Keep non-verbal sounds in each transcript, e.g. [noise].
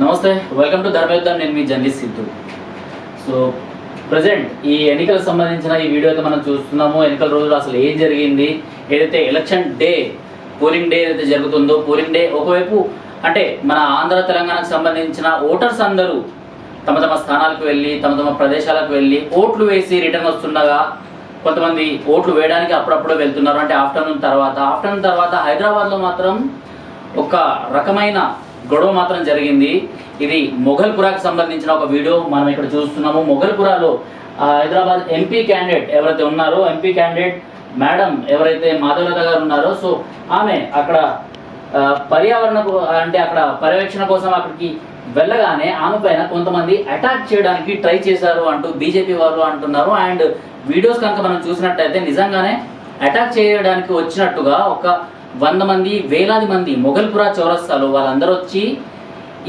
నమస్తే welcome to Dharmayuddham నేను మీ జర్నలిస్ట్ సిద్ధు. సో ప్రజెంట్ ఈ ఎన్నికలకు సంబంధించిన ఈ వీడియో అయితే మనం చూస్తున్నాము. ఎన్నికల రోజులు అసలు ఏం జరిగింది? ఏదైతే ఎలక్షన్ డే పోలింగ్ డే ఏదైతే జరుగుతుందో పోలింగ్ డే ఒకవైపు అంటే మన ఆంధ్ర తెలంగాణకు సంబంధించిన ఓటర్స్ అందరూ తమ తమ స్థానాలకు వెళ్ళి తమ తమ ప్రదేశాలకు వెళ్ళి ఓట్లు వేసి రిటర్న్ వస్తుండగా కొంతమంది ఓట్లు వేయడానికి అప్పుడప్పుడు వెళ్తున్నారు. అంటే ఆఫ్టర్నూన్ తర్వాత. ఆఫ్టర్నూన్ తర్వాత హైదరాబాద్లో మాత్రం ఒక రకమైన గొడవ మాత్రం జరిగింది. ఇది మొఘల్పురాకు సంబంధించిన ఒక వీడియో మనం ఇక్కడ చూస్తున్నాము. మొఘల్పురాలో హైదరాబాద్ ఎంపీ క్యాండిడేట్ ఎవరైతే ఉన్నారో ఎంపీ క్యాండిడేట్ మేడం ఎవరైతే మాధవలత గారు ఉన్నారో సో ఆమె అక్కడ పర్యావరణ అంటే అక్కడ పర్యవేక్షణ కోసం అక్కడికి వెళ్ళగానే ఆమె పైన కొంతమంది అటాక్ చేయడానికి ట్రై చేశారు అంటూ బీజేపీ వారు అంటున్నారు. అండ్ వీడియోస్ కనుక మనం చూసినట్టయితే నిజంగానే అటాక్ చేయడానికి వచ్చినట్టుగా ఒక వంద మంది వేలాది మంది మొఘల్పురా చౌరస్తాలో వాళ్ళందరూ వచ్చి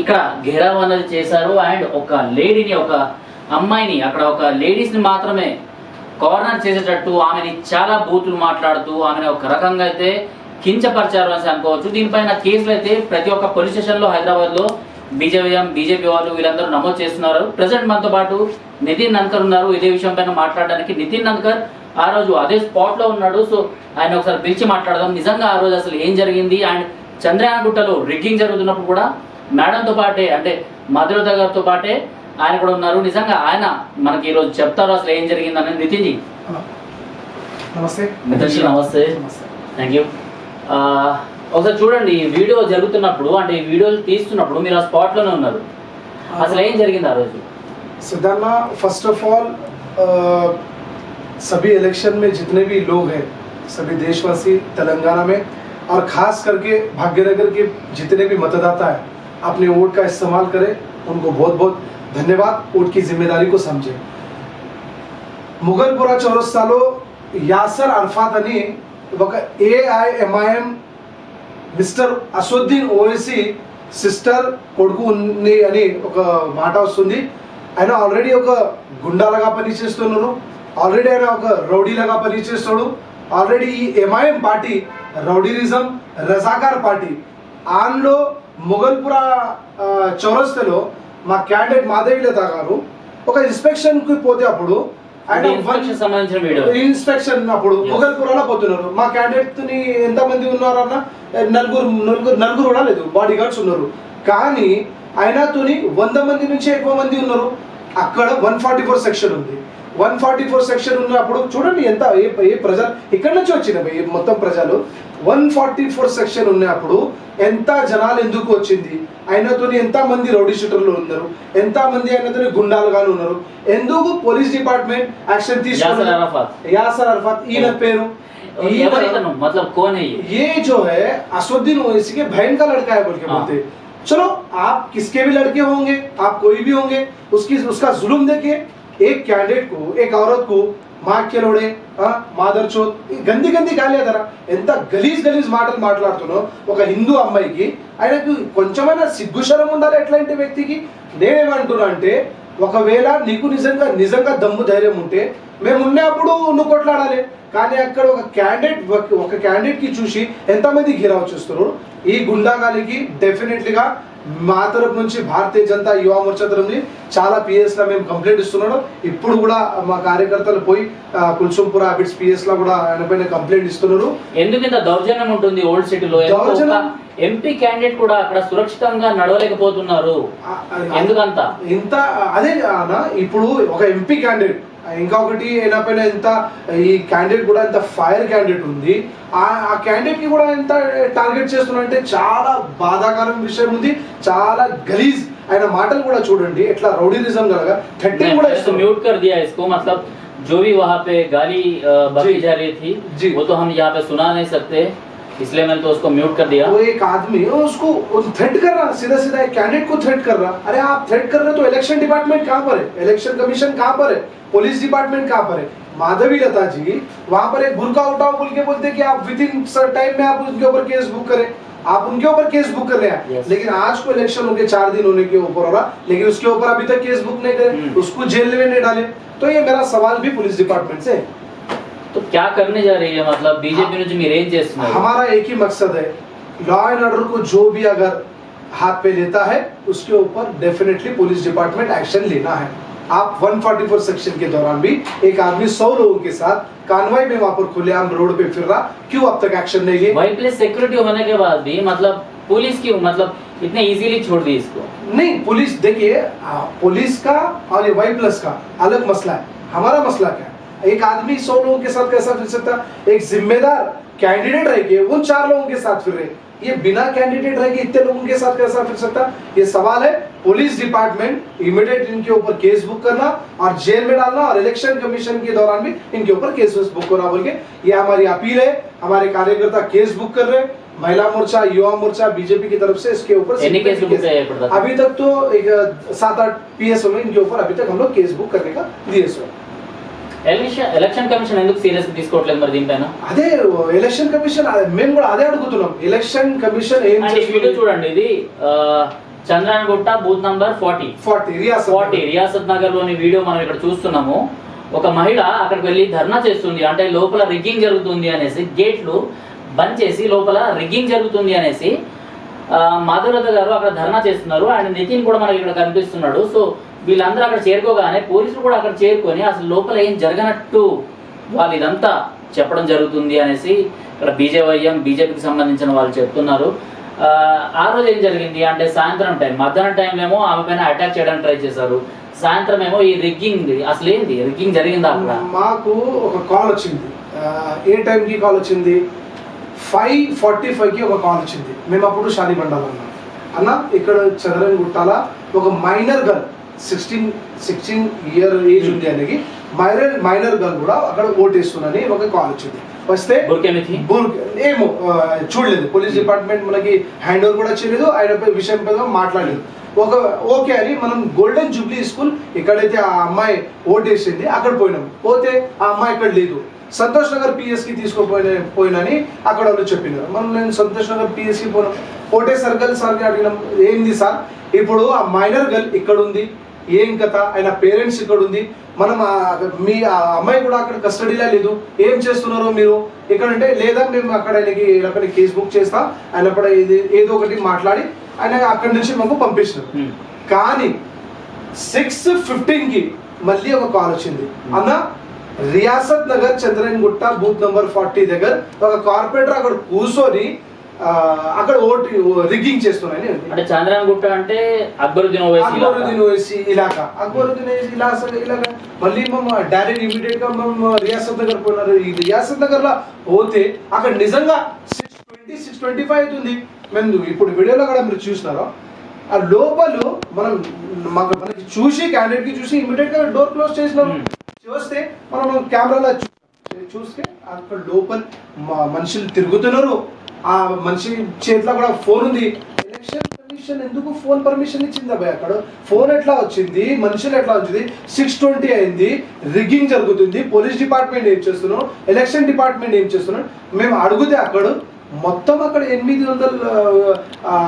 ఇక్కడ ఘేరావ్ అన్నది చేశారు. అండ్ ఒక లేడీని ఒక అమ్మాయిని అక్కడ ఒక లేడీస్ని మాత్రమే కార్నర్ చేసేటట్టు ఆమెని చాలా బూతులు మాట్లాడుతూ ఆమెను ఒక రకంగా అయితే కించపరిచారు అని అనుకోవచ్చు. దీనిపైన కేసులు అయితే ప్రతి ఒక్క పోలీస్ స్టేషన్లో హైదరాబాద్లో బీజేపీఎం బీజేపీ వాళ్ళు వీళ్ళందరూ నమోదు చేస్తున్నారు. ప్రజెంట్ మనతో పాటు నితిన్ నన్కర్ ఉన్నారు. ఇదే విషయం పైన మాట్లాడడానికి నితిన్ నన్కర్ ఆ రోజు అదే స్పాట్లో ఉన్నాడు. సో ఆయన ఒకసారి పిలిచి మాట్లాడదాం. నిజంగా ఆ రోజు అసలు ఏం జరిగింది? అండ్ చంద్రయాన గుట్టలో రిగ్గింగ్ జరుగుతున్నప్పుడు కూడా మేడంతో పాటే అంటే మధురత గారితో పాటే ఆయన కూడా ఉన్నారు. నిజంగా ఆయన మనకి ఈరోజు చెప్తారు అసలు ఏం జరిగింది అనేది. నితిన్ జీ. నమస్తే. నితిన్ జీ నమస్తే. థ్యాంక్ యూ ఒకసారి చూడండి ఈ వీడియో జరుగుతున్నప్పుడు అంటే ఈ వీడియోలు తీస్తున్నప్పుడు మీరు ఆ స్పాట్లోనే ఉన్నారు. అసలు ఏం జరిగింది ఆ రోజు? సిద్ధన్న ఫస్ట్ ఆఫ్ ఆల్ सभी इलेक्शन में जितने भी लोग हैं सभी देशवासी तेलंगाना में और खास करके भाग्यनगर के जितने भी मतदाता हैं अपने वोट का इस्तेमाल करें उनको बहुत बहुत धन्यवाद वोट की जिम्मेदारी को समझें ముఘల్పుర చౌరస్తాలో యాసర్ అర్ఫాత్ అని ఒక AIMIM mister Asaduddin Owaisi sister కొడుకు ఉంది అని ఒక మాట వస్తుంది ఆయన ఆల్రెడీ ఒక గుండాలుగా పనిచేస్తున్నారు ఆల్రెడీ ఆయన ఒక రౌడీలాగా పనిచేస్తాడు. ఆల్రెడీ ఈ MIM party rowdyism Razakar party ఆన్లో మొఘల్పుర ఆ, చౌరస్తలో మా క్యాండిడేట్ మాధవి లత గారు ఒక ఇన్స్పెక్షన్కి పోతే అప్పుడు ఆయన ఇన్స్పెక్షన్ ఇన్స్పెక్షన్ అప్పుడు. మొగల్పురాలో పోతున్నారు. మా క్యాండిడేట్ని ఎంత మంది ఉన్నారు అన్న నలుగురు నలుగురు నలుగురు కూడా లేదు. బాడీ గార్డ్స్ ఉన్నారు. కానీ ఆయనతోని వంద మంది నుంచి ఎక్కువ మంది ఉన్నారు. అక్కడ వన్ ఫార్టీ ఫోర్ సెక్షన్ ఉంది. వన్ ఫార్టీ ఫోర్ సెక్షన్ ఉన్నప్పుడు చూడండి ఎంత ఏ ఏ ప్రజలు ఇక్కడ నుంచి వచ్చినవి ఈ మొత్తం ప్రజలు వన్ ఫార్టీ ఫోర్ సెక్షన్ ఉన్నప్పుడు ఎంత జనాలు ఎందుకు వచ్చింది ఆయనతోని ఎంత మంది రౌడీ షూటర్లు ఉన్నారు ఎంత మంది ఆయనతోని గుండాలుగాను ఉన్నారు ఎందుకు పోలీస్ డిపార్ట్మెంట్ యాక్షన్ యాసర్ తీసుకున్నారు అరాఫాత్ यासर अरफात ఈయన పేరు ఎవరైతను मतलब कौन है ये ये जो है असुद्दीन ओवैसी के बहन का लड़का है बोल के हाँ। बोलते हैं। चलो आप किसके भी लड़के होंगे आप कोई भी होंगे उसकी उसका जुल्म देखिए एक कैंडिडेट को एक औरत को माँ के लोड़े మాదర్ చోత్ గంది గంది గాలేదరా ఎంత గలీజ్ గలీజ్ మాటలు మాట్లాడుతున్నావు ఒక హిందూ అమ్మాయికి ఆయనకు కొంచెమైనా సిగ్గుశరం ఉండాలి ఎట్లాంటి వ్యక్తికి నేనేమంటున్నా అంటే ఒకవేళ నీకు నిజంగా నిజంగా దమ్ము ధైర్యం ఉంటే మేము ఉన్నప్పుడు నువ్వు కొట్లాడాలి. కానీ అక్కడ ఒక క్యాండిడేట్ ఒక క్యాండిడేట్కి చూసి ఎంతమంది ఘిరావ్ చూస్తున్నారు? ఈ గుండాగాలికి డెఫినెట్లీగా మా తరపు నుంచి భారతీయ జనతా యువ మోర్చా తరపు నుంచి చాలా పిఎస్ లా మేము కంప్లైంట్ ఇస్తున్నాడు. ఇప్పుడు కూడా మా కార్యకర్తలు పోయి కుల్సుంపుర అబిడ్స్ పిఎస్ లా కూడా ఆయన పైన కంప్లైంట్ ఇస్తున్నారు. ఎందుకు ఇంత దౌర్జన్యం ఉంటుంది ఓల్డ్ సిటీలో దౌర్జన్యం? ఎంపీ క్యాండిడేట్ కూడా అక్కడ సురక్షితంగా నడవలేకపోతున్నారు ఆ, అది- ఎందుకంత ఇంత అదే అన్న ఇప్పుడు ఒక ఎంపీ క్యాండిడేట్ ఇంకొకటి అయినా పైన ఎంత ఈ క్యాండిడేట్ కూడా ఎంత ఫైర్ క్యాండిడేట్ ఉంది ఆ ఆ క్యాండిడేట్ కి కూడా ఎంత టార్గెట్ చేస్తున్నారంటే చాలా బాధాకరం విషయం ఉంది చాలా గలీజ్ ఆయన మాటలు కూడా చూడండి ఎట్లా రౌడీరిజం కలగా థర్టీ కూడా तो ఇస్తున్నారు. म्यूट कर दिया इसको मतलब जो भी वहाँ पे गाली अ, बकी जी। जा रही थी जी। वो तो हम यहाँ पे सुना नहीं सकते इसलिए मैंने तो उसको म्यूट कर दिया। वो एक आदमी वो उसको थ्रेट कर रहा सीधा सीधा एक कैंडिडेट को थ्रेट कर रहा। अरे आप थ्रेट कर रहे हो तो इलेक्शन डिपार्टमेंट कहाँ पर है? इलेक्शन कमीशन कहाँ पर है? पुलिस डिपार्टमेंट कहाँ पर है? माधवी लता जी वहाँ पर एक बुरका उठाओ बोल के बोलते कि आप विद इन टाइम में आप उनके ऊपर केस बुक करें। आप उनके ऊपर केस बुक कर रहे हैं। Yes. लेकिन आज को इलेक्शन होके चार दिन होने के ऊपर हो रहा लेकिन उसके ऊपर अभी तक केस बुक नहीं करे Hmm. उसको जेल में नहीं डाले। तो ये मेरा सवाल भी पुलिस डिपार्टमेंट से है। तो क्या करने जा रही है मतलब बीजेपी నుంచి మీరు ఏం చేస్తున్నారు हमारा एक ही मकसद है लॉ एंड ऑर्डर को जो भी अगर हाथ पे लेता है उसके ऊपर डेफिनेटली पुलिस डिपार्टमेंट एक्शन लेना है आप 144 सेक्शन के दौरान भी एक आदमी 100 लोगों के साथ कानवाई में वहां पर खुलेआम रोड पे फिर रहा क्यों अब तक एक्शन नहीं लिए वाई प्लस सिक्योरिटी होने के बाद भी मतलब पुलिस क्यों मतलब इतने इजीली छोड़ दी इसको नहीं पुलिस देखिए आ, पुलिस का और ये वाई प्लस का अलग मसला है हमारा मसला क्या है एक आदमी सौ लोगों के साथ कैसा फिर सकता? एक जिम्मेदार कैंडिडेट रह गए वो चार लोगों के साथ फिर रहे। ये बिना कैंडिडेट रह गए इतने लोगों के साथ कैसा फिर सकता? ये सवाल है पुलिस डिपार्टमेंट इमीडिएट इनके ऊपर केस बुक करना और जेल में डालना और इलेक्शन कमीशन के दौरान भी इनके ऊपर केस बुक करना बोल के। ये हमारी अपील है हमारे कार्यकर्ता केस बुक कर रहे हैं। महिला मोर्चा युवा मोर्चा बीजेपी की तरफ़ से इसके ऊपर अभी तक तो एक सात आठ पी एस इनके ऊपर अभी तक हम लोग केस बुक करने का दिए सो। ఎలక్షన్ ఎలక్షన్ కమిషన్ ఎందుకు సీరియస్ తీసుకోవట్లేదు మరి దీనిపైన? అదే ఎలక్షన్ కమిషన్ మేము కూడా అదే అడుగుతున్నాం. ఎలక్షన్ కమిషన్ ఏం వీడియో చూడండి ఇది ఆ, Chandrayangutta booth number forty. Forty Riyasat forty Riyasat నగర్లోని వీడియో మనం ఇక్కడ చూస్తున్నాము. ఒక మహిళ అక్కడికి వెళ్ళి ధర్నా చేస్తుంది అంటే లోపల రిగ్గింగ్ జరుగుతుంది అనేసి గేట్లు బంద్ చేసి లోపల రిగ్గింగ్ జరుగుతుంది అనేసి మాధవరథ గారు అక్కడ ధర్నా చేస్తున్నారు. అండ్ నితిన్ కూడా మనకి ఇక్కడ కనిపిస్తున్నాడు. సో వీళ్ళందరూ అక్కడ చేరుకోగానే పోలీసులు కూడా అక్కడ చేరుకొని అసలు లోపల ఏం జరగనట్టు వాళ్ళు ఇదంతా చెప్పడం జరుగుతుంది అనేసి ఇక్కడ బీజేవైఎం బీజేపీకి సంబంధించిన వాళ్ళు చెప్తున్నారు. ఆ, రోజు ఏం జరిగింది అంటే సాయంత్రం టైం మధ్యాహ్నం టైంలో ఏమో ఆమె పైన అటాక్ చేయడానికి ట్రై చేశారు. సాయంత్రం ఏమో ఈ రిగ్గింగ్ అసలు ఏంది? రిగ్గింగ్ జరిగిందా అక్కడ? మాకు ఒక కాల్ వచ్చింది. ఏ టైంకి కాల్ వచ్చింది? ఫైవ్ ఫార్టీ ఫైవ్కి ఒక కాల్ వచ్చింది. మేము అప్పుడు షాదీ బండాలు అన్న ఇక్కడ చంద్రన్ గుట్టాల? ఒక minor girl sixteen sixteen year age ఉంది అనేది మైనర్ మైనర్ గర్ల్ కూడా అక్కడ ఓటేస్తుందని ఒక కాల్ వచ్చింది. వస్తే ఏమో చూడలేదు. పోలీస్ డిపార్ట్మెంట్ మనకి హ్యాండ్ ఓవర్ కూడా చేయలేదు. ఆయన విషయం పైన మాట్లాడలేదు. ఒక ఓకే అని మనం గోల్డెన్ జూబ్లీ స్కూల్ ఎక్కడైతే ఆ అమ్మాయి ఓటేసింది అక్కడ పోయినాం. పోతే ఆ అమ్మాయి ఇక్కడ లేదు. సంతోష్ నగర్ పిఎస్కి తీసుకుపోయిన పోయినని అక్కడ వాళ్ళు చెప్పినారు. మనం నేను సంతోష్ నగర్ పిఎస్కి పోయినాం. ఓటే సర్కిల్ సార్కి అడిగినాం. ఏంది సార్? ఇప్పుడు ఆ మైనర్ గర్ల్ ఇక్కడ ఉంది ఏం కథ? ఆయన పేరెంట్స్ ఇక్కడ ఉంది మనం మీ ఆ అమ్మాయి కూడా అక్కడ కస్టడీలో లేదు. ఏం చేస్తున్నారో మీరు? ఇక్కడ అంటే లేదా మేము అక్కడ ఆయనకి అక్కడ కేసు బుక్ చేస్తాం. ఆయన అక్కడ ఇది ఏదో ఒకటి మాట్లాడి ఆయన అక్కడి నుంచి మాకు Hmm. కానీ సిక్స్ ఫిఫ్టీన్కి మళ్ళీ ఒక కాల్ వచ్చింది. అన్న రియాసత్ నగర్ చంద్రన్ గుట్ట బూత్ నంబర్ ఫార్టీ దగ్గర ఒక కార్పొరేటర్ అక్కడ కూర్చొని అక్కడ ఓటు రిగ్గింగ్ చేస్తున్నాయని ఉంది. అంటే చంద్రయాన్ గుట్ట అంటే అక్బరుద్దీన్ ఓవైసీ అక్బరుద్దీన్ ఓవైసీ ఇలాకా అక్బరుద్దీన్ ఓవైసీ ఇలాస ఇలాగా. మళ్ళీ మేము డైరెక్ట్ ఇమీడియట్గా మేము రియాసత్ నగర్ పోయినారు. ఈ రియాసత్ నగర్లో పోతే అక్కడ నిజంగా six twenty six twenty five అవుతుంది మేము ఇప్పుడు వీడియోలో కూడా మీరు చూసినారో. ఆ లోపల మనం మాకు మనకి చూసి క్యాండిడేట్కి చూసి ఇమీడియట్గా డోర్ క్లోజ్ Hmm. చూస్తే మనం కెమెరాలో చూస్తే అక్కడ లోపల మనుషులు తిరుగుతున్నారు. ఆ మనిషి చేతిలో కూడా ఫోన్ ఉంది. ఎలక్షన్ కమిషన్ ఎందుకు? ఫోన్ పర్మిషన్ ఇచ్చింది అబ్బాయి అక్కడ ఫోన్ ఎట్లా వచ్చింది? మనుషులు ఎట్లా వచ్చింది? సిక్స్ ట్వంటీ అయింది. రిగ్గింగ్ జరుగుతుంది. పోలీస్ డిపార్ట్మెంట్ ఏం చేస్తున్నాం ఎలక్షన్ డిపార్ట్మెంట్ ఏం చేస్తున్నాం మేము అడిగితే అక్కడ మొత్తం అక్కడ ఎనిమిది వందల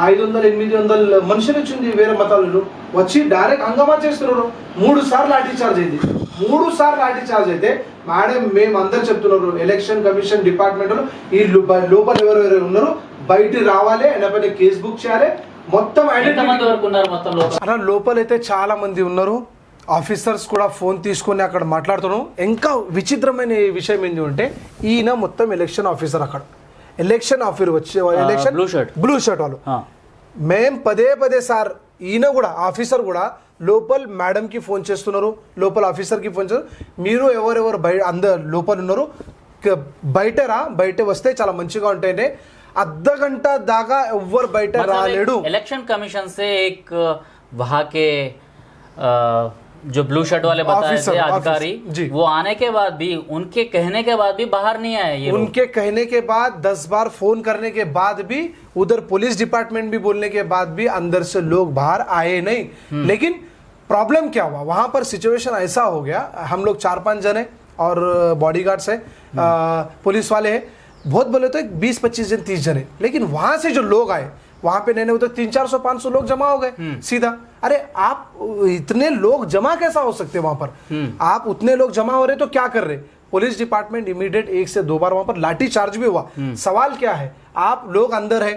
ఐదు వందల ఎనిమిది వందల మనుషులు వచ్చింది వేరే మతాలను వచ్చి డైరెక్ట్ హంగామా చేస్తున్నారు. మూడు సార్లు లాఠీ చార్జ్ అయింది. మూడు సార్లు లాఠీ చార్జ్ అయితే మేడం మేము అందరు చెప్తున్నారు ఎలక్షన్ కమిషన్ డిపార్ట్మెంట్ ఈ లోపల ఎవరెవరు ఉన్నారు బయట రావాలి పైన కేసు బుక్ చేయాలి. మొత్తం ఎంతమంది వరకు ఉన్నారు మొత్తం లోపల? అలా లోపలైతే చాలా మంది ఉన్నారు. ఆఫీసర్స్ కూడా ఫోన్ తీసుకొని అక్కడ మాట్లాడుతున్నాం ఇంకా విచిత్రమైన విషయం ఏంటి అంటే ఈయన మొత్తం ఎలక్షన్ ఆఫీసర్ అక్కడ. ఎలక్షన్ ఆఫీసర్ వచ్చే election blue shirt. Blue shirt వాళ్ళు. మేం పదే పదే సార్ ఈయన కూడా ఆఫీసర్ కూడా లోపల మేడంకి ఫోన్ చేస్తున్నారు లోపల ఆఫీసర్కి ఫోన్ చేస్తారు మీరు ఎవరెవరు బయట అందరు లోపల ఉన్నారు క- బయట రా బయట వస్తే చాలా మంచిగా ఉంటాయంటే అర్ధ గంట దాకా ఎవ్వరు బయట मतलब రాలేడు एक इलेक्शन कमीशन से एक वहाँ के अ, जो ब्लू शर्ट वाले बताए थे अधिकारी जी। वो आने के बाद भी उनके कहने के बाद भी बाहर नहीं आए ये। उनके कहने के बाद दस बार फ़ोन करने के बाद भी उधर पुलिस डिपार्टमेंट भी बोलने के बाद भी अंदर से लोग बाहर आए नहीं। लेकिन प्रॉब्लम क्या हुआ? वहाँ पर सिचुएशन ऐसा हो गया हम लोग चार पाँच जने और बॉडीगार्ड्स है आ, पुलिस वाले हैं बहुत बोले तो एक बीस पच्चीस जन तीस जने। लेकिन वहाँ से जो लोग आए वहाँ पे नहीं नहीं उधर तीन चार सौ पाँच सौ लोग जमा हो गए सीधा। अरे आप इतने लोग जमा कैसा हो सकते वहाँ पर? आप उतने लोग जमा हो रहे तो क्या कर रहे? पुलिस डिपार्टमेंट इमीडिएट एक से दो बार वहाँ पर लाठी चार्ज भी हुआ। सवाल क्या है? आप लोग अंदर है।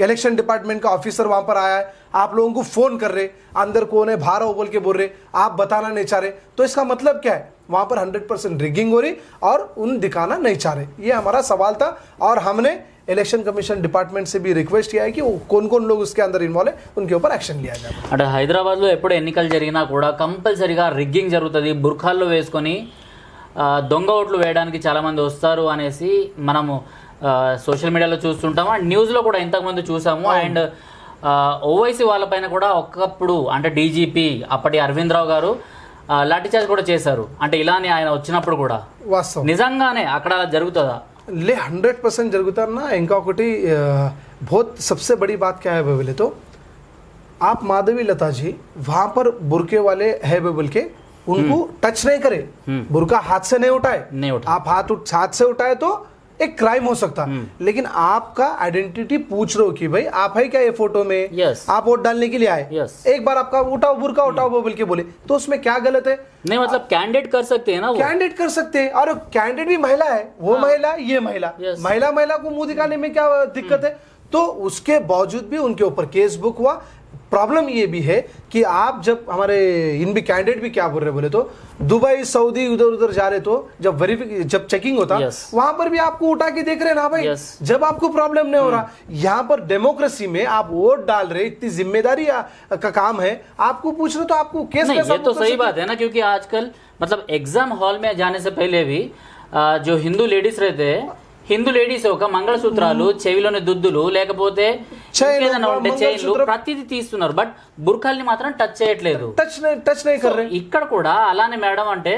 इलेक्शन डिपार्टमेंट का ऑफिसर वहाँ पर आया है। आप लोगों को फ़ोन कर रहे। अंदर कौन है? बाहर हो बोल के बोल रहे। आप बताना नहीं चाह रहे। तो इसका मतलब क्या है? वहां पर हंड्रेड परसेंट रिगिंग हो रही और उन दिखाना नहीं चाह रहे ये हमारा सवाल था और हमने इलेक्शन कमीशन डिपार्टमेंट से भी रिक्वेस्ट किया है कि वो कौन कौन लोग उसके अंदर इन्वॉल्व है उनके ऊपर एक्शन लिया जाए అంటే హైదరాబాద్లో ఎప్పుడు ఎన్నికలు జరిగినా కూడా కంపల్సరీగా రిగ్గింగ్ జరుగుతుంది బుర్ఖాల్లో వేసుకొని ఆ, దొంగ ఓట్లు వేయడానికి చాలామంది వస్తారు అనేసి మనము ఆ, సోషల్ మీడియాలో చూస్తుంటాము అండ్ న్యూస్లో కూడా ఇంతకుముందు చూసాము అండ్ ఆ, ఓవైసీ వాళ్ళపైన కూడా ఒకప్పుడు అంటే డీజీపీ అప్పటి అరవింద్ రావు గారు ఆ, లాఠీచార్జ్ కూడా చేశారు అంటే ఇలానే ఆయన వచ్చినప్పుడు కూడా వాస్తవం నిజంగానే అక్కడ అలా జరుగుతుందా ले हंड्रेड परसेंट జరుగుతారన్నా ఇంకొకటి ఆ, बहुत सबसे बड़ी बात क्या है बोले तो आप माधवी लता जी वहां पर बुरके वाले है बोल के उनको टच नहीं करे हम्म। बुरका हाथ से नहीं उठाए नहीं उठाए। आप हाथ उठ हाथ से उठाए तो एक क्राइम हो सकता। लेकिन आपका आइडेंटिटी पूछ रहे हो कि भाई आप है क्या ये फ़ोटो में? Yes. आप वोट डालने के लिए आए। Yes. एक बार आपका उठाओ बुरका उठाओ बोल के बोले। तो उसमें क्या गलत है? नहीं मतलब कैंडिडेट कर सकते हैं ना वो। कैंडिडेट कर सकते हैं। और कैंडिडेट भी महिला है। वो हाँ। महिला ये महिला। Yes. महिला महिला को मुँह दिखाने में क्या दिक्कत है? तो उसके बावजूद भी उनके ऊपर केस बुक हुआ प्रॉब्लम ये भी है कि आप जब हमारे इन भी कैंडिडेट भी क्या बोल रहे बोले तो दुबई सऊदी उधर उधर जा रहे तो जब वेरीफिक जब चेकिंग होता yes. वहाँ पर भी आपको उठा के देख रहे ना भाई yes. जब आपको प्रॉब्लम नहीं हो रहा हम्म। यहाँ पर डेमोक्रेसी में आप वोट डाल रहे इतनी ज़िम्मेदारी का काम है आपको पूछ रहे तो आपको केस नहीं, ये तो मतलब सही बात है ना क्योंकि आजकल मतलब एग्ज़ाम हॉल में जाने से पहले भी जो हिंदू लेडीज़ रहते हैं హిందూ లేడీస్ ఒక మంగళసూత్రాలు చెవిలోని దుద్దులు లేకపోతే చైన్, ఇంకేదైనా ఉంటే చైన్లు మంగళసూత్రం. ప్రతిదీ తీస్తున్నారు బట్ బుర్ఖాల్ని మాత్రం టచ్ చేయట్లేదు टच नहीं टच नहीं कर रहे ఇక్కడ కూడా అలానే మేడం అంటే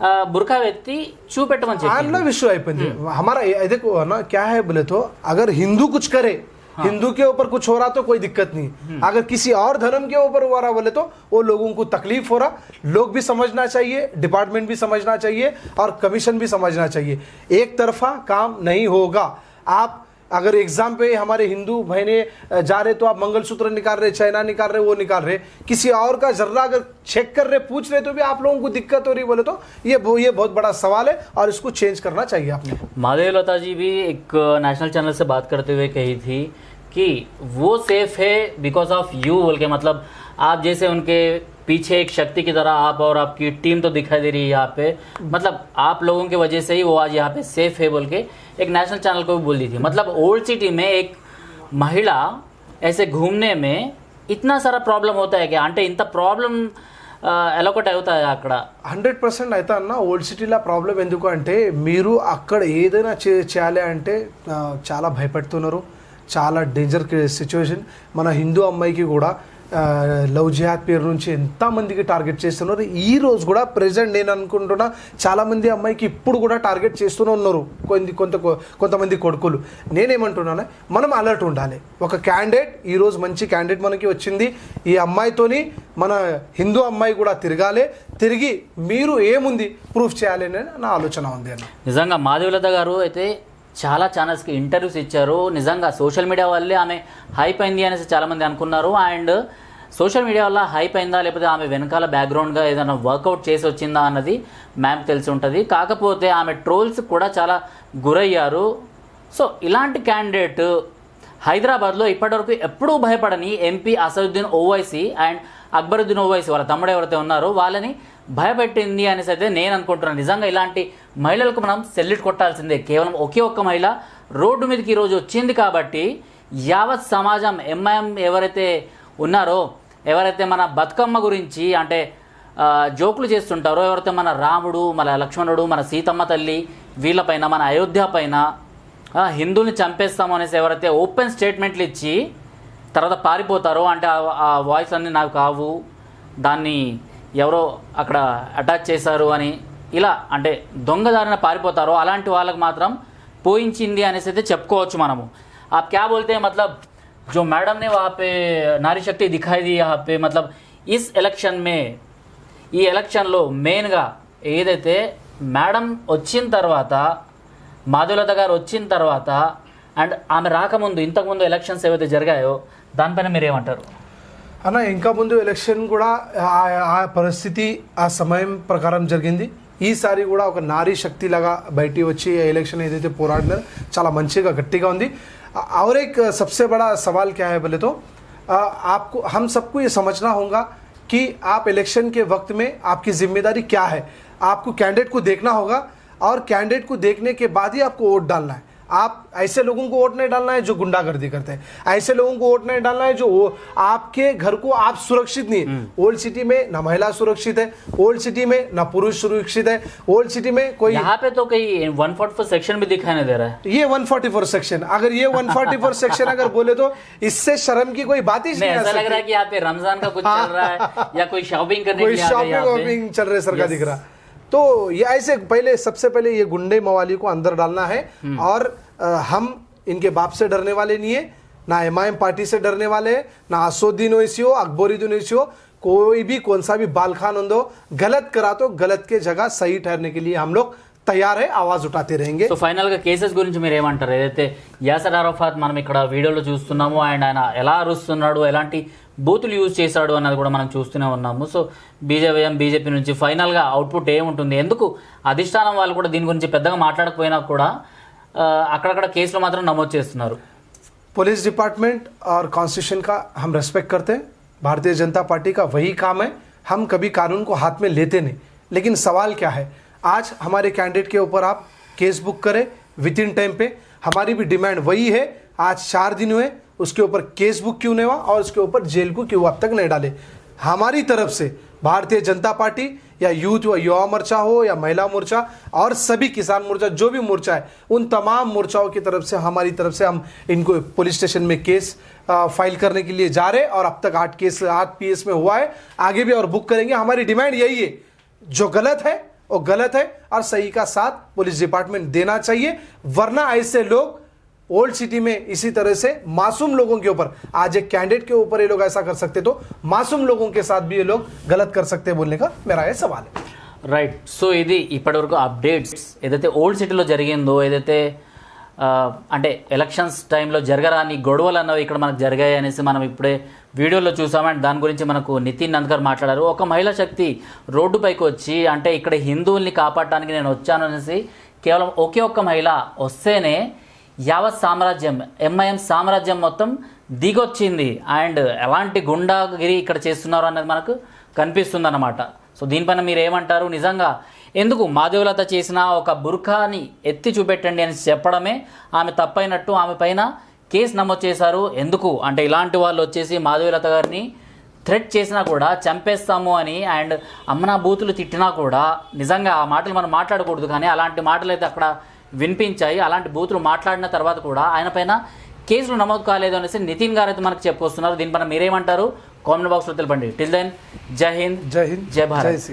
ఆ, బుర్ఖా ఎత్తి చూపెట్టమని చెప్పి आनला विश्व అయిపోయింది हमारा ये- देखो ना क्या है बोले तो अगर हिंदू कुछ करे हिंदू के ऊपर कुछ हो रहा तो कोई दिक्कत नहीं। अगर किसी और धर्म के ऊपर हो रहा बोले तो वो लोगों को तकलीफ़ हो रहा। लोग भी समझना चाहिए डिपार्टमेंट भी समझना चाहिए और कमीशन भी समझना चाहिए। एक तरफा काम नहीं होगा। आप अगर एग्ज़ाम पे हमारे हिंदू बहने जा रहे तो आप मंगलसूत्र निकाल रहे, चाइना निकाल रहे, वो निकाल रहे। किसी और का जर्रा अगर चेक कर रहे, पूछ रहे तो भी आप लोगों को दिक्कत हो रही बोले तो ये ये बहुत बड़ा सवाल है और इसको चेंज करना चाहिए आपने। महादेव लता जी भी एक नेशनल चैनल से बात करते हुए कही थी कि वो सेफ़ है बिकॉज़ ऑफ़ यू बोल के मतलब आप जैसे उनके पीछे एक शक्ति की तरह आप और आपकी टीम तो दिखाई दे रही है यहाँ पे मतलब आप लोगों की वजह से ही वो आज यहाँ पे सेफ है बोल के एक नेशनल चैनल को भी बोल दी थी मतलब ओल्ड सिटी में एक महिला ऐसे घूमने में इतना सारा प्रॉब्लम होता है क्या అంటే ఇంత ప్రాబ్లం ఎలొకటి అవుతాయి అక్కడ హండ్రెడ్ పర్సెంట్ అయితే అన్న ఓల్డ్ సిటీలో ప్రాబ్లం ఎందుకు అంటే మీరు అక్కడ ఏదైనా చే చేయాలి అంటే ఆ, చాలా భయపడుతున్నారు చాలా డేంజర్ సిచ్యువేషన్ మన హిందూ అమ్మాయికి కూడా ఆ, లవ్ జిహాద్ పేరు నుంచి ఎంతమందికి టార్గెట్ చేస్తున్నారు? ఈ రోజు కూడా ప్రజెంట్ నేను అనుకుంటున్నా చాలామంది అమ్మాయికి ఇప్పుడు కూడా టార్గెట్ చేస్తూనే ఉన్నారు కొంత కొంత కొంతమంది కొడుకులు. నేనేమంటున్నాను మనం అలర్ట్ ఉండాలి. ఒక క్యాండిడేట్ ఈరోజు మంచి క్యాండిడేట్ మనకి వచ్చింది. ఈ అమ్మాయితోని మన హిందూ అమ్మాయి కూడా తిరగాలి. తిరిగి మీరు ఏముంది ప్రూఫ్ చేయాలి అని నా ఆలోచన ఉంది అన్న. నిజంగా మాధవలత గారు అయితే చాలా ఛానల్స్కి ఇంటర్వ్యూస్ ఇచ్చారు. నిజంగా సోషల్ మీడియా వల్లే ఆమె హైప్ అయింది అనేసి చాలామంది అనుకున్నారు. అండ్ సోషల్ మీడియా వల్ల హైప్ అయిందా? లేకపోతే ఆమె వెనకాల బ్యాక్గ్రౌండ్గా ఏదైనా వర్కౌట్ చేసి వచ్చిందా అన్నది మ్యామ్ తెలిసి ఉంటుంది. కాకపోతే ఆమె ట్రోల్స్ కూడా చాలా గురయ్యారు. సో ఇలాంటి క్యాండిడేట్ హైదరాబాద్లో ఇప్పటివరకు ఎప్పుడూ భయపడని ఎంపీ అసదుద్దీన్ ఓవైసీ అండ్ అక్బరుద్దీన్ ఓవైసీ వాళ్ళ తమ్ముడు ఎవరైతే ఉన్నారో వాళ్ళని భయపెట్టింది అనేసి అయితే నేను అనుకుంటున్నాను. నిజంగా ఇలాంటి మహిళలకు మనం సెల్యూట్ కొట్టాల్సిందే. కేవలం ఒకే ఒక్క మహిళ రోడ్డు మీదకి ఈరోజు వచ్చింది కాబట్టి యావత్ సమాజం ఎంఐఎం ఎవరైతే ఉన్నారో ఎవరైతే మన బతుకమ్మ గురించి అంటే జోకులు చేస్తుంటారో ఎవరైతే మన రాముడు మన లక్ష్మణుడు మన సీతమ్మ తల్లి వీళ్ళపైన మన అయోధ్య పైన హిందువుని హిందువుల్ని చంపేస్తాము అనేసి ఎవరైతే ఓపెన్ స్టేట్మెంట్లు ఇచ్చి తర్వాత పారిపోతారో అంటే ఆ వాయిస్ అన్నీ నాకు కావు. దాన్ని ఎవరో అక్కడ అటాచ్ చేశారు అని ఇలా అంటే దొంగదారిన పారిపోతారో అలాంటి వాళ్ళకి మాత్రం పోయించింది అనేసి అయితే చెప్పుకోవచ్చు మనము आप क्या बोलते हैं मतलब जो मैडम ने वहाँ पे नारी शक्ति दिखाई दी यहाँ पे मतलब इस इलेक्शन में ఈ ఎలక్షన్లో మెయిన్గా ఏదైతే మేడం వచ్చిన తర్వాత మాధులత గారు వచ్చిన తర్వాత అండ్ ఆమె రాకముందు ఇంతకుముందు ఎలక్షన్స్ ఏవైతే జరిగాయో దానిపైన మీరు ఏమంటారు అన్న ఇంకా ముందు ఎలక్షన్ కూడా ఆ- ఆ పరిస్థితి ఆ సమయం ప్రకారం జరిగింది ఈసారి కూడా ఒక నారీ శక్తి లాగా బయటికి వచ్చి ఎలక్షన్ ఏదైతే పోరాడినారో చాలా మంచిగా గట్టిగా ఉంది और एक सबसे बड़ा सवाल क्या है बोले तो अ, आपको हम सबको ये समझना होगा कि आप इलेक्शन के वक्त में आपकी जिम्मेदारी क्या है आपको कैंडिडेट को देखना होगा और कैंडिडेट को देखने के बाद ही आपको वोट डालना है आप ऐसे लोगों को वोट नहीं डालना है जो गुंडागर्दी करते हैं। ऐसे लोगों को वोट नहीं डालना है जो आपके घर को आप सुरक्षित नहीं ओल्ड सिटी में ना महिला सुरक्षित है ओल्ड सिटी में ना पुरुष सुरक्षित है ओल्ड सिटी में कोई यहाँ पे तो कहीं वन फोर्ट सेक्शन भी दिखाने दे रहा है। ये 144 सेक्शन अगर ये 144 [laughs] सेक्शन अगर बोले तो इससे शर्म की कोई बात ही नहीं ऐसा लग रहा है कि यहाँ पे रमज़ान का कुछ चल रहा है [laughs] या कोई शॉपिंग करने कोई शॉपिंग वॉपिंग चल रहे सर का दिख रहा। तो ये ऐसे पहले सबसे पहले ये गुंडे मवाली को अंदर डालना है हम्म। और अ, हम इनके बाप से डरने वाले नहीं है ना एम पार्टी से डरने वाले हैं ना असुद्दीन ओवैसी हो अकबरुद्दीन ओवैसी हो कोई भी कौन सा भी बाल खान हो गलत करा तो गलत के जगह सही ठहरने के लिए हम लोग तैयार है आवाज उठाते रहेंगे సో ఫైనల్ గా కేసెస్ గురించి మీరు ఏమంటారు ఏదైతే యాసర్ అరఫాత్ మనం ఇక్కడ వీడియోలో చూస్తున్నాము అండ్ ఆయన ఎలా అరుస్తున్నాడు ఎలాంటి బూతులు యూజ్ చేశాడు అన్నది కూడా మనం చూస్తూనే ఉన్నాము సో బీజేపీ బీజేపీ నుంచి ఫైనల్ గా అవుట్పుట్ ఏముంటుంది ఎందుకు అధిష్టానం వాళ్ళు కూడా దీని గురించి పెద్దగా మాట్లాడకపోయినా కూడా ఆ, అక్కడక్కడ కేసులు మాత్రం నమోదు చేస్తున్నారు पुलिस डिपार्टमेंट और कॉन्स्टिट्यूशन का हम रेस्पेक्ट करते हैं भारतीय जनता पार्टी का वही काम है हम कभी कानून को हाथ में लेते नहीं लेकिन सवाल क्या है आज हमारे कैंडिडेट के ऊपर आप केस बुक करें विद इन टाइम पे हमारी भी डिमांड वही है आज चार दिन हुए उसके ऊपर केस बुक क्यों नहीं हुआ और उसके ऊपर जेल को क्यों अब तक नहीं डाले? हमारी तरफ़ से भारतीय जनता पार्टी या यूथ व युवा मोर्चा हो या महिला मोर्चा और सभी किसान मोर्चा, जो भी मोर्चा है, उन तमाम मोर्चाओं की तरफ़ से, हमारी तरफ़ से हम इनको पुलिस स्टेशन में केस फ़ाइल करने के लिए जा रहे और अब तक आठ केस, आठ पीएस में हुआ है। आगे भी और बुक करेंगे। हमारी डिमांड यही है, जो गलत है, वो गलत है और सही का साथ पुलिस डिपार्टमेंट देना चाहिए, वरना ऐसे लोग ओल्ड सिटी में इसी तरह से मासूम लोगों के ऊपर आज एक कैंडिडेट के ऊपर ये लोग ऐसा कर सकते तो मासूम लोगों के साथ भी ये लोग गलत कर सकते हैं बोलने का मेरा ये सवाल है రైట్ సో ఇది ఇప్పటివరకు అప్డేట్స్ ఏదైతే ఓల్డ్ సిటీలో జరిగిందో ఏదైతే ఆ, అంటే ఎలక్షన్స్ టైంలో జరగరాని గొడవలు అన్నవి ఇక్కడ మనకు జరిగాయి అనేసి మనం ఇప్పుడే వీడియోలో చూసాం అండ్ దాని గురించి మనకు నితిన్ నంద్ గారు మాట్లాడారు ఒక మహిళా శక్తి రోడ్డుపైకి వచ్చి అంటే ఇక్కడ హిందువుల్ని కాపాడటానికి నేను వచ్చాను అనేసి కేవలం ఒకే ఒక్క మహిళ వస్తేనే యావత్ సామ్రాజ్యం ఎంఐఎం సామ్రాజ్యం మొత్తం దిగొచ్చింది. అండ్ ఎలాంటి గుండాగిరి ఇక్కడ చేస్తున్నారు అన్నది మనకు కనిపిస్తుంది అన్నమాట సో దీనిపైన మీరు ఏమంటారు నిజంగా ఎందుకు మాధవలత చేసిన ఒక బుర్ఖాని ఎత్తి చూపెట్టండి అని చెప్పడమే ఆమె తప్పైనట్టు ఆమె పైన కేసు నమోదు చేశారు. ఎందుకు? అంటే ఇలాంటి వాళ్ళు వచ్చేసి మాధవీలత గారిని థ్రెట్ చేసినా కూడా చంపేస్తాము అని అండ్ అమ్మనా బూతులు తిట్టినా కూడా నిజంగా ఆ మాటలు మనం మాట్లాడకూడదు కానీ అలాంటి మాటలు అయితే అక్కడ వినిపించాయి. అలాంటి బూతులు మాట్లాడిన తర్వాత కూడా ఆయన పైన కేసులు నమోదు కాలేదు అనేసి నితిన్ గారు అయితే మనకు చెప్పుకొస్తున్నారు దీనిపైన మీరేమంటారు? కామెంట్ బాక్స్లో తెలిపండి. టిల్ దెన్ జై హింద్ జై హింద్ జై భారత్.